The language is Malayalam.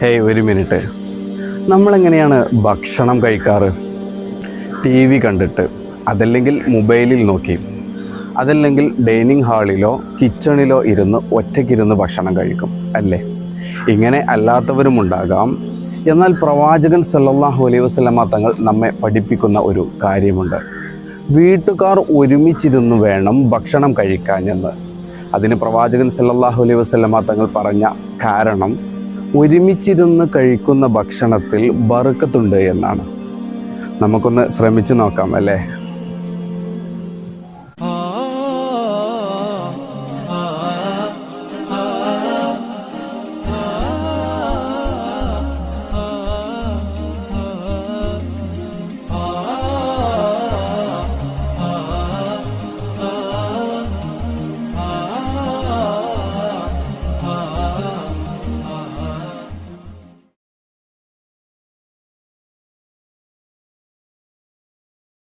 ഹേയ് ഒരു മിനിറ്റ്. നമ്മളെങ്ങനെയാണ് ഭക്ഷണം കഴിക്കാറ്? ടി വി കണ്ടിട്ട് അതല്ലെങ്കിൽ മൊബൈലിൽ നോക്കി അതല്ലെങ്കിൽ ഡൈനിങ് ഹാളിലോ കിച്ചണിലോ ഇരുന്ന് ഒറ്റയ്ക്കിരുന്ന് ഭക്ഷണം കഴിക്കും അല്ലേ? ഇങ്ങനെ അല്ലാത്തവരും അല്ലാത്തവരുമുണ്ടാകാം എന്നാൽ പ്രവാചകൻ സല്ലല്ലാഹു അലൈഹി വസല്ലമ തങ്ങൾ നമ്മെ പഠിപ്പിക്കുന്ന ഒരു കാര്യമുണ്ട്. വീട്ടുകാർ ഒരുമിച്ചിരുന്ന് വേണം ഭക്ഷണം കഴിക്കാനെന്ന് അതിന് പ്രവാചകൻ സല്ലാഹു അലൈഹി വസ്ലമ തങ്ങൾ പറഞ്ഞ കാരണം ഒരുമിച്ചിരുന്ന് കഴിക്കുന്ന ഭക്ഷണത്തിൽ ബറുക്കത്തുണ്ട് എന്നാണ്. നമുക്കൊന്ന് ശ്രമിച്ചു നോക്കാം അല്ലേ?